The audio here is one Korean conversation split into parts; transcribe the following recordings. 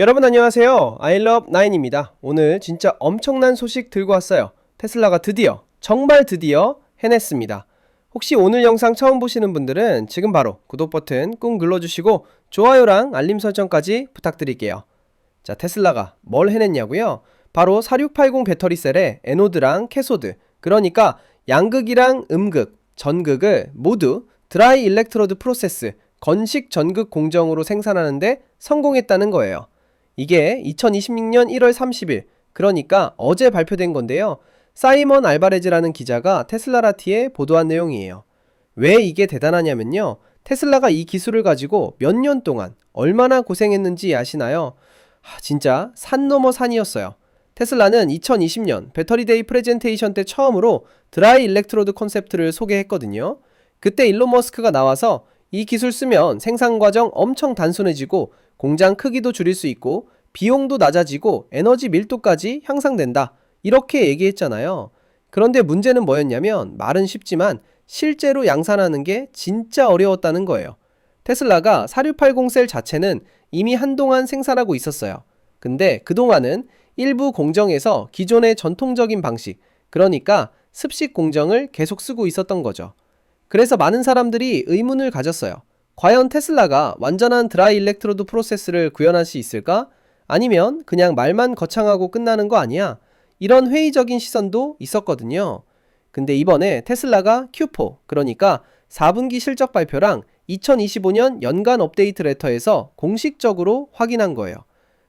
여러분 안녕하세요. 아이럽 나인입니다. 오늘 진짜 엄청난 소식 들고 왔어요. 테슬라가 드디어, 정말 드디어 해냈습니다. 혹시 오늘 영상 처음 보시는 분들은 지금 바로 구독 버튼 꾹 눌러주시고 좋아요랑 알림 설정까지 부탁드릴게요. 자, 테슬라가 뭘 해냈냐고요? 바로 4680 배터리 셀에 에노드랑 캐소드, 그러니까 양극이랑 음극, 전극을 모두 드라이 일렉트로드 프로세스, 건식 전극 공정으로 생산하는데 성공했다는 거예요. 이게 2026년 1월 30일, 그러니까 어제 발표된 건데요. 사이먼 알바레즈라는 기자가 테슬라라티에 보도한 내용이에요. 왜 이게 대단하냐면요. 테슬라가 이 기술을 가지고 몇 년 동안 얼마나 고생했는지 아시나요? 하, 진짜 산 넘어 산이었어요. 테슬라는 2020년 배터리데이 프레젠테이션 때 처음으로 드라이 일렉트로드 콘셉트를 소개했거든요. 그때 일론 머스크가 나와서 이 기술 쓰면 생산 과정 엄청 단순해지고 공장 크기도 줄일 수 있고 비용도 낮아지고 에너지 밀도까지 향상된다. 이렇게 얘기했잖아요. 그런데 문제는 뭐였냐면 말은 쉽지만 실제로 양산하는 게 진짜 어려웠다는 거예요. 테슬라가 4680셀 자체는 이미 한동안 생산하고 있었어요. 근데 그동안은 일부 공정에서 기존의 전통적인 방식, 그러니까 습식 공정을 계속 쓰고 있었던 거죠. 그래서 많은 사람들이 의문을 가졌어요. 과연 테슬라가 완전한 드라이 일렉트로드 프로세스를 구현할 수 있을까? 아니면 그냥 말만 거창하고 끝나는 거 아니야? 이런 회의적인 시선도 있었거든요. 근데 이번에 테슬라가 Q4, 그러니까 4분기 실적 발표랑 2025년 연간 업데이트 레터에서 공식적으로 확인한 거예요.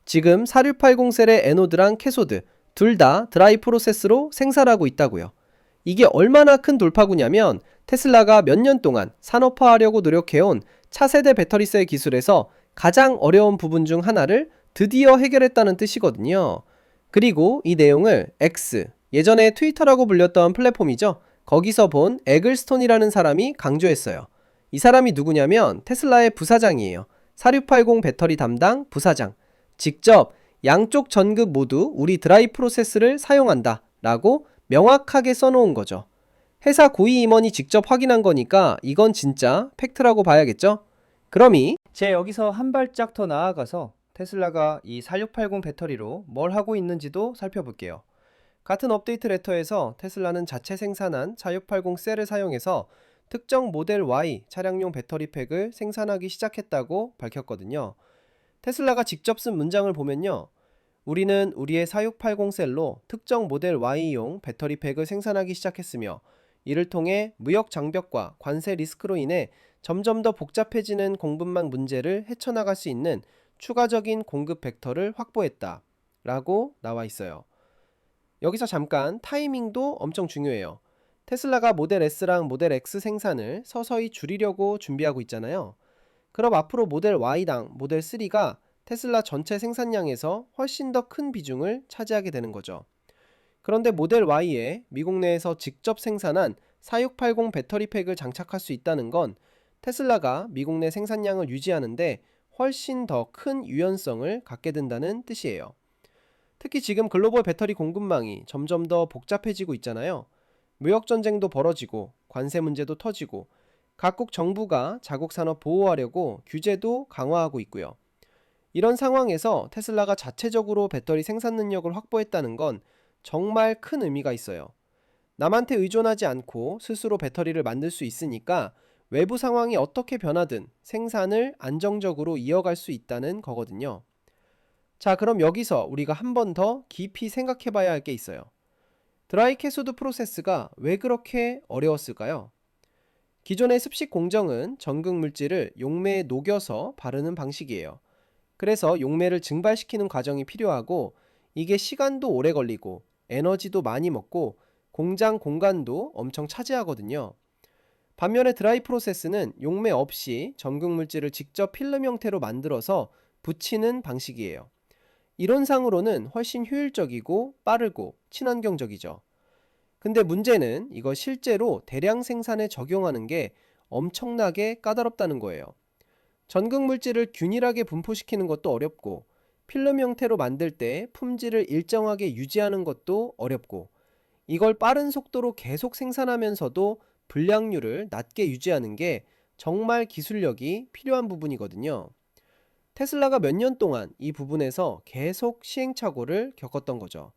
지금 4680 셀의 에노드랑 캐소드 둘 다 드라이 프로세스로 생산하고 있다고요. 이게 얼마나 큰 돌파구냐면 테슬라가 몇 년 동안 산업화하려고 노력해온 차세대 배터리셀 기술에서 가장 어려운 부분 중 하나를 드디어 해결했다는 뜻이거든요. 그리고 이 내용을 X, 예전에 트위터라고 불렸던 플랫폼이죠. 거기서 본 에글스톤이라는 사람이 강조했어요. 이 사람이 누구냐면 테슬라의 부사장이에요. 4680 배터리 담당 부사장. 직접 양쪽 전극 모두 우리 드라이 프로세스를 사용한다 라고 명확하게 써놓은 거죠. 회사 고위 임원이 직접 확인한 거니까 이건 진짜 팩트라고 봐야겠죠? 그럼이 제 여기서 한 발짝 더 나아가서 테슬라가 이 4680 배터리로 뭘 하고 있는지도 살펴볼게요. 같은 업데이트 레터에서 테슬라는 자체 생산한 4680 셀을 사용해서 특정 모델 Y 차량용 배터리 팩을 생산하기 시작했다고 밝혔거든요. 테슬라가 직접 쓴 문장을 보면요. 우리는 우리의 4680 셀로 특정 모델 Y용 배터리 팩을 생산하기 시작했으며 이를 통해 무역 장벽과 관세 리스크로 인해 점점 더 복잡해지는 공급망 문제를 헤쳐나갈 수 있는 추가적인 공급 벡터를 확보했다. 라고 나와 있어요. 여기서 잠깐 타이밍도 엄청 중요해요. 테슬라가 모델 S랑 모델 X 생산을 서서히 줄이려고 준비하고 있잖아요. 그럼 앞으로 모델 Y당 모델 3가 테슬라 전체 생산량에서 훨씬 더 큰 비중을 차지하게 되는 거죠. 그런데 모델 Y에 미국 내에서 직접 생산한 4680 배터리 팩을 장착할 수 있다는 건 테슬라가 미국 내 생산량을 유지하는데 훨씬 더 큰 유연성을 갖게 된다는 뜻이에요. 특히 지금 글로벌 배터리 공급망이 점점 더 복잡해지고 있잖아요. 무역 전쟁도 벌어지고 관세 문제도 터지고 각국 정부가 자국 산업 보호하려고 규제도 강화하고 있고요. 이런 상황에서 테슬라가 자체적으로 배터리 생산 능력을 확보했다는 건 정말 큰 의미가 있어요. 남한테 의존하지 않고 스스로 배터리를 만들 수 있으니까 외부 상황이 어떻게 변하든 생산을 안정적으로 이어갈 수 있다는 거거든요. 자, 그럼 여기서 우리가 한 번 더 깊이 생각해 봐야 할 게 있어요. 드라이 캐소드 프로세스가 왜 그렇게 어려웠을까요? 기존의 습식 공정은 전극 물질을 용매에 녹여서 바르는 방식이에요. 그래서 용매를 증발시키는 과정이 필요하고 이게 시간도 오래 걸리고 에너지도 많이 먹고 공장 공간도 엄청 차지하거든요. 반면에 드라이 프로세스는 용매 없이 전극 물질을 직접 필름 형태로 만들어서 붙이는 방식이에요. 이론상으로는 훨씬 효율적이고 빠르고 친환경적이죠. 근데 문제는 이거 실제로 대량 생산에 적용하는 게 엄청나게 까다롭다는 거예요. 전극 물질을 균일하게 분포시키는 것도 어렵고 필름 형태로 만들 때 품질을 일정하게 유지하는 것도 어렵고 이걸 빠른 속도로 계속 생산하면서도 불량률을 낮게 유지하는 게 정말 기술력이 필요한 부분이거든요. 테슬라가 몇 년 동안 이 부분에서 계속 시행착오를 겪었던 거죠.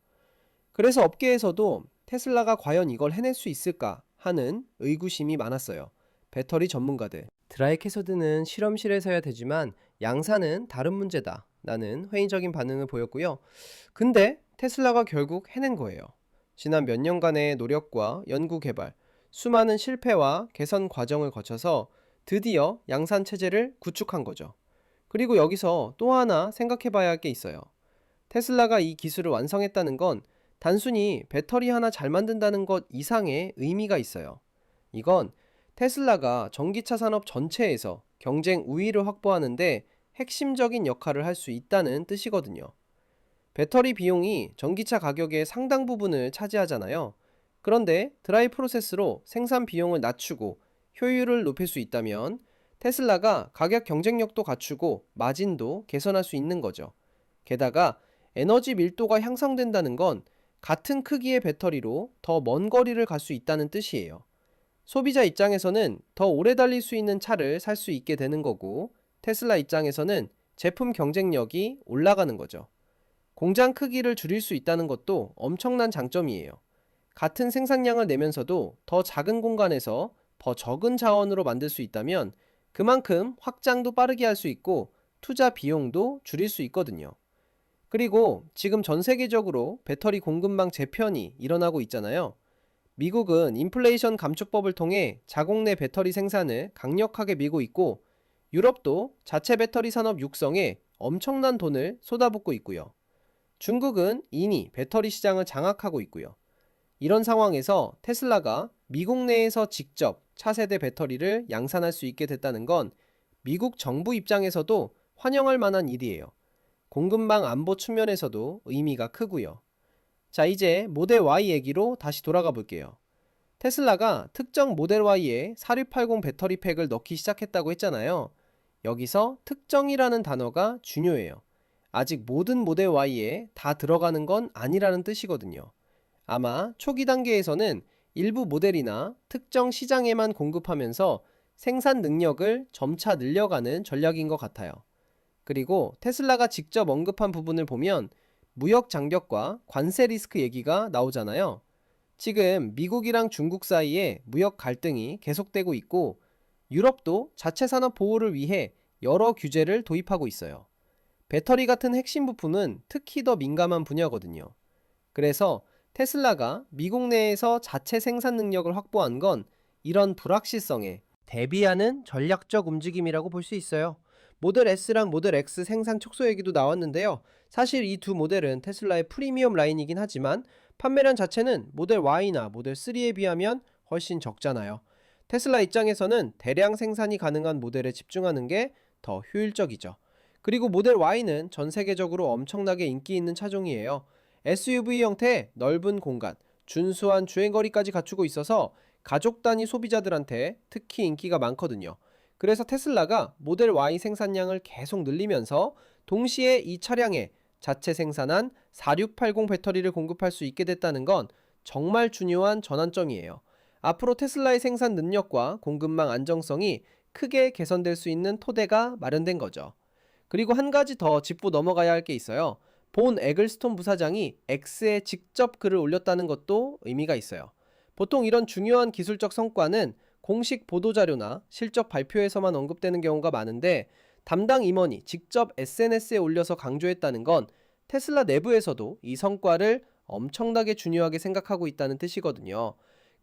그래서 업계에서도 테슬라가 과연 이걸 해낼 수 있을까 하는 의구심이 많았어요. 배터리 전문가들. 드라이 캐서드는 실험실에서 해야 되지만 양산은 다른 문제다. 라는 회의적인 반응을 보였고요. 근데 테슬라가 결국 해낸 거예요. 지난 몇 년간의 노력과 연구 개발, 수많은 실패와 개선 과정을 거쳐서 드디어 양산 체제를 구축한 거죠. 그리고 여기서 또 하나 생각해 봐야 할 게 있어요. 테슬라가 이 기술을 완성했다는 건 단순히 배터리 하나 잘 만든다는 것 이상의 의미가 있어요. 이건 테슬라가 전기차 산업 전체에서 경쟁 우위를 확보하는데 핵심적인 역할을 할 수 있다는 뜻이거든요. 배터리 비용이 전기차 가격의 상당 부분을 차지하잖아요. 그런데 드라이 프로세스로 생산 비용을 낮추고 효율을 높일 수 있다면 테슬라가 가격 경쟁력도 갖추고 마진도 개선할 수 있는 거죠. 게다가 에너지 밀도가 향상된다는 건 같은 크기의 배터리로 더 먼 거리를 갈 수 있다는 뜻이에요. 소비자 입장에서는 더 오래 달릴 수 있는 차를 살 수 있게 되는 거고, 테슬라 입장에서는 제품 경쟁력이 올라가는 거죠. 공장 크기를 줄일 수 있다는 것도 엄청난 장점이에요. 같은 생산량을 내면서도 더 작은 공간에서 더 적은 자원으로 만들 수 있다면 그만큼 확장도 빠르게 할 수 있고 투자 비용도 줄일 수 있거든요. 그리고 지금 전 세계적으로 배터리 공급망 재편이 일어나고 있잖아요. 미국은 인플레이션 감축법을 통해 자국 내 배터리 생산을 강력하게 밀고 있고 유럽도 자체 배터리 산업 육성에 엄청난 돈을 쏟아붓고 있고요. 중국은 이미 배터리 시장을 장악하고 있고요. 이런 상황에서 테슬라가 미국 내에서 직접 차세대 배터리를 양산할 수 있게 됐다는 건 미국 정부 입장에서도 환영할 만한 일이에요. 공급망 안보 측면에서도 의미가 크고요. 자, 이제 모델 Y 얘기로 다시 돌아가 볼게요. 테슬라가 특정 모델 Y에 4680 배터리 팩을 넣기 시작했다고 했잖아요. 여기서 특정이라는 단어가 중요해요. 아직 모든 모델 Y에 다 들어가는 건 아니라는 뜻이거든요. 아마 초기 단계에서는 일부 모델이나 특정 시장에만 공급하면서 생산 능력을 점차 늘려가는 전략인 것 같아요. 그리고 테슬라가 직접 언급한 부분을 보면 무역 장벽과 관세 리스크 얘기가 나오잖아요. 지금 미국이랑 중국 사이에 무역 갈등이 계속되고 있고 유럽도 자체 산업 보호를 위해 여러 규제를 도입하고 있어요. 배터리 같은 핵심 부품은 특히 더 민감한 분야거든요. 그래서 테슬라가 미국 내에서 자체 생산 능력을 확보한 건 이런 불확실성에 대비하는 전략적 움직임이라고 볼 수 있어요. 모델 S랑 모델 X 생산 촉소 얘기도 나왔는데요. 사실 이 두 모델은 테슬라의 프리미엄 라인이긴 하지만 판매량 자체는 모델 Y나 모델 3에 비하면 훨씬 적잖아요. 테슬라 입장에서는 대량 생산이 가능한 모델에 집중하는 게 더 효율적이죠. 그리고 모델 Y는 전 세계적으로 엄청나게 인기 있는 차종이에요. SUV 형태의 넓은 공간, 준수한 주행거리까지 갖추고 있어서 가족 단위 소비자들한테 특히 인기가 많거든요. 그래서 테슬라가 모델 Y 생산량을 계속 늘리면서 동시에 이 차량에 자체 생산한 4680 배터리를 공급할 수 있게 됐다는 건 정말 중요한 전환점이에요. 앞으로 테슬라의 생산 능력과 공급망 안정성이 크게 개선될 수 있는 토대가 마련된 거죠. 그리고 한 가지 더 짚고 넘어가야 할 게 있어요. 본 에글스톤 부사장이 X에 직접 글을 올렸다는 것도 의미가 있어요. 보통 이런 중요한 기술적 성과는 공식 보도자료나 실적 발표에서만 언급되는 경우가 많은데 담당 임원이 직접 SNS에 올려서 강조했다는 건 테슬라 내부에서도 이 성과를 엄청나게 중요하게 생각하고 있다는 뜻이거든요.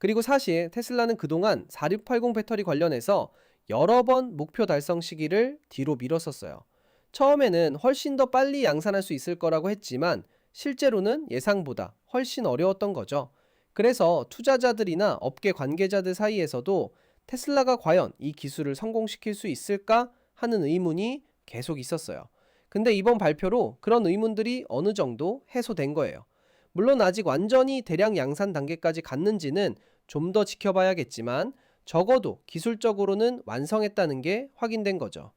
그리고 사실 테슬라는 그동안 4680 배터리 관련해서 여러 번 목표 달성 시기를 뒤로 미뤘었어요. 처음에는 훨씬 더 빨리 양산할 수 있을 거라고 했지만 실제로는 예상보다 훨씬 어려웠던 거죠. 그래서 투자자들이나 업계 관계자들 사이에서도 테슬라가 과연 이 기술을 성공시킬 수 있을까 하는 의문이 계속 있었어요. 근데 이번 발표로 그런 의문들이 어느 정도 해소된 거예요. 물론 아직 완전히 대량 양산 단계까지 갔는지는 좀 더 지켜봐야겠지만 적어도 기술적으로는 완성했다는 게 확인된 거죠.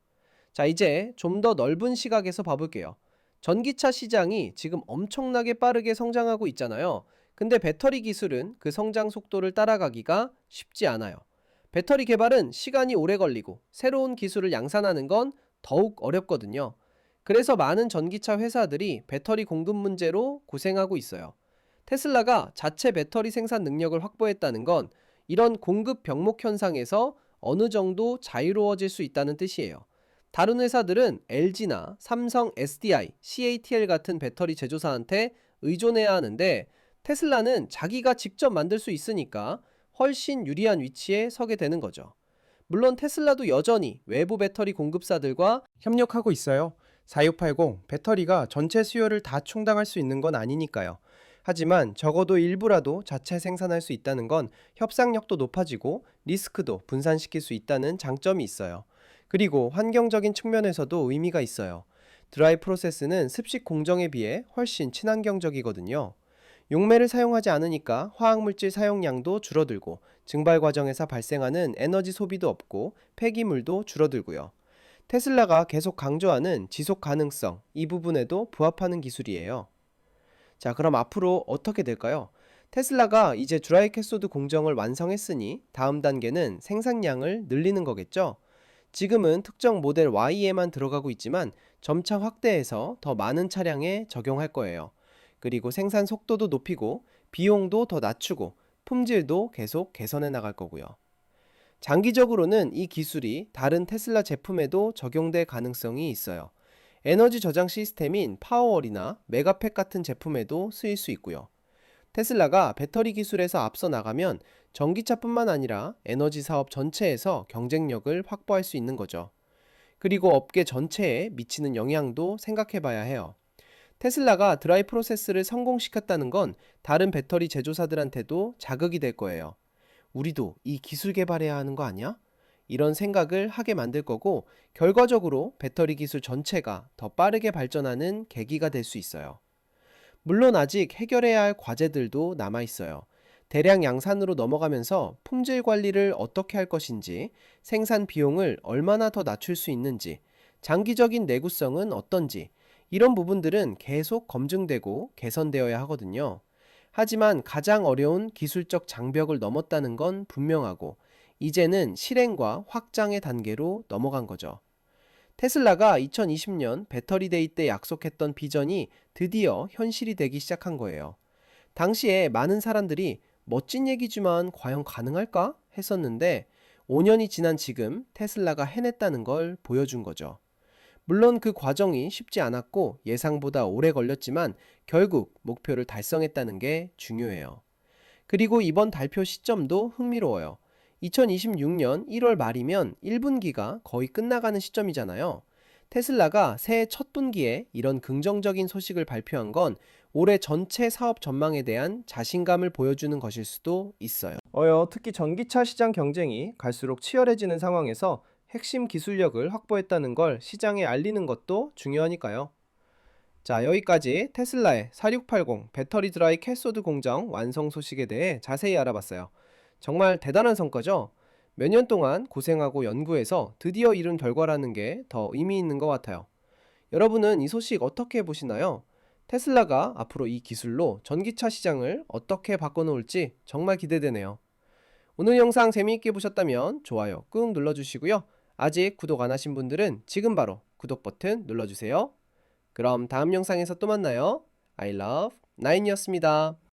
자, 이제 좀 더 넓은 시각에서 봐볼게요. 전기차 시장이 지금 엄청나게 빠르게 성장하고 있잖아요. 근데 배터리 기술은 그 성장 속도를 따라가기가 쉽지 않아요. 배터리 개발은 시간이 오래 걸리고 새로운 기술을 양산하는 건 더욱 어렵거든요. 그래서 많은 전기차 회사들이 배터리 공급 문제로 고생하고 있어요. 테슬라가 자체 배터리 생산 능력을 확보했다는 건 이런 공급 병목 현상에서 어느 정도 자유로워질 수 있다는 뜻이에요. 다른 회사들은 LG나 삼성 SDI, CATL 같은 배터리 제조사한테 의존해야 하는데 테슬라는 자기가 직접 만들 수 있으니까 훨씬 유리한 위치에 서게 되는 거죠. 물론 테슬라도 여전히 외부 배터리 공급사들과 협력하고 있어요. 4680 배터리가 전체 수요를 다 충당할 수 있는 건 아니니까요. 하지만 적어도 일부라도 자체 생산할 수 있다는 건 협상력도 높아지고 리스크도 분산시킬 수 있다는 장점이 있어요. 그리고 환경적인 측면에서도 의미가 있어요. 드라이 프로세스는 습식 공정에 비해 훨씬 친환경적이거든요. 용매를 사용하지 않으니까 화학물질 사용량도 줄어들고 증발 과정에서 발생하는 에너지 소비도 없고 폐기물도 줄어들고요. 테슬라가 계속 강조하는 지속 가능성 이 부분에도 부합하는 기술이에요. 자, 그럼 앞으로 어떻게 될까요? 테슬라가 이제 드라이 캐소드 공정을 완성했으니 다음 단계는 생산량을 늘리는 거겠죠? 지금은 특정 모델 Y에만 들어가고 있지만 점차 확대해서 더 많은 차량에 적용할 거예요. 그리고 생산 속도도 높이고 비용도 더 낮추고 품질도 계속 개선해 나갈 거고요. 장기적으로는 이 기술이 다른 테슬라 제품에도 적용될 가능성이 있어요. 에너지 저장 시스템인 파워월이나 메가팩 같은 제품에도 쓰일 수 있고요. 테슬라가 배터리 기술에서 앞서 나가면 전기차뿐만 아니라 에너지 사업 전체에서 경쟁력을 확보할 수 있는 거죠. 그리고 업계 전체에 미치는 영향도 생각해 봐야 해요. 테슬라가 드라이 프로세스를 성공시켰다는 건 다른 배터리 제조사들한테도 자극이 될 거예요. 우리도 이 기술 개발해야 하는 거 아니야? 이런 생각을 하게 만들 거고 결과적으로 배터리 기술 전체가 더 빠르게 발전하는 계기가 될 수 있어요. 물론 아직 해결해야 할 과제들도 남아 있어요. 대량 양산으로 넘어가면서 품질 관리를 어떻게 할 것인지, 생산 비용을 얼마나 더 낮출 수 있는지, 장기적인 내구성은 어떤지, 이런 부분들은 계속 검증되고 개선되어야 하거든요. 하지만 가장 어려운 기술적 장벽을 넘었다는 건 분명하고, 이제는 실행과 확장의 단계로 넘어간 거죠. 테슬라가 2020년 배터리 데이 때 약속했던 비전이 드디어 현실이 되기 시작한 거예요. 당시에 많은 사람들이 멋진 얘기지만 과연 가능할까? 했었는데 5년이 지난 지금 테슬라가 해냈다는 걸 보여준 거죠. 물론 그 과정이 쉽지 않았고 예상보다 오래 걸렸지만 결국 목표를 달성했다는 게 중요해요. 그리고 이번 발표 시점도 흥미로워요. 2026년 1월 말이면 1분기가 거의 끝나가는 시점이잖아요. 테슬라가 새해 첫 분기에 이런 긍정적인 소식을 발표한 건 올해 전체 사업 전망에 대한 자신감을 보여주는 것일 수도 있어요. 어여 특히 전기차 시장 경쟁이 갈수록 치열해지는 상황에서 핵심 기술력을 확보했다는 걸 시장에 알리는 것도 중요하니까요. 자, 여기까지 테슬라의 4680 배터리 드라이 캐소드 공정 완성 소식에 대해 자세히 알아봤어요. 정말 대단한 성과죠? 몇 년 동안 고생하고 연구해서 드디어 이룬 결과라는 게 더 의미 있는 것 같아요. 여러분은 이 소식 어떻게 보시나요? 테슬라가 앞으로 이 기술로 전기차 시장을 어떻게 바꿔놓을지 정말 기대되네요. 오늘 영상 재미있게 보셨다면 좋아요 꾹 눌러주시고요. 아직 구독 안 하신 분들은 지금 바로 구독 버튼 눌러주세요. 그럼 다음 영상에서 또 만나요. I love 9이었습니다.